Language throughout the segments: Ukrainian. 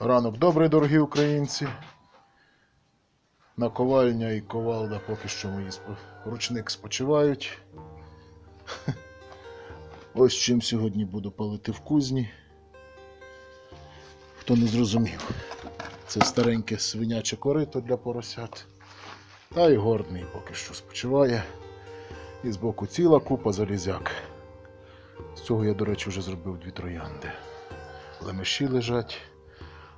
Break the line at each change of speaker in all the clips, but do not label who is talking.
Ранок добрий, дорогі українці. Наковальня і ковалда поки що мої ручник спочивають. Ось чим сьогодні буду палити в кузні. Хто не зрозумів, це стареньке свиняче корито для поросят. Та й гордний поки що спочиває. І збоку ціла купа залізяк. З цього я, до речі, вже зробив дві троянди. Лемеші лежать.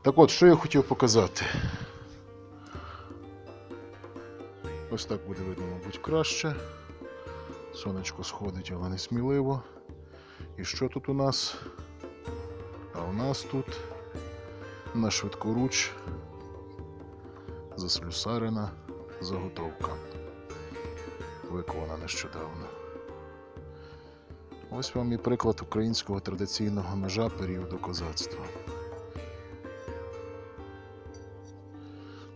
Так от, що я хотів показати. Ось так буде видно, мабуть, краще. Сонечко сходить, але не сміливо. І що тут у нас? А у нас тут на швидкоруч заслюсарена заготовка. Виконана нещодавно. Ось вам і приклад українського традиційного межа періоду козацтва.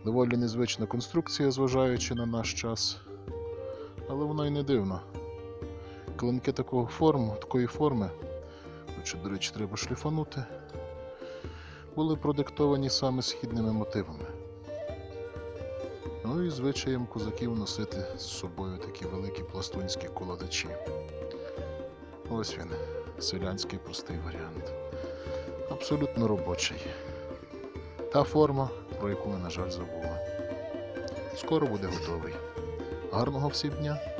Доволі незвична конструкція, зважаючи на наш час, але воно й не дивно. Клинки такого форму, такої форми, що, до речі, треба шліфанути, були продиктовані саме східними мотивами. Ну і звичаєм козаків носити з собою такі великі пластунські колодачі. Ось він, селянський простий варіант. Абсолютно робочий. Та форма, про яку ми, на жаль, забули. Скоро буде готовий. Гарного всім дня!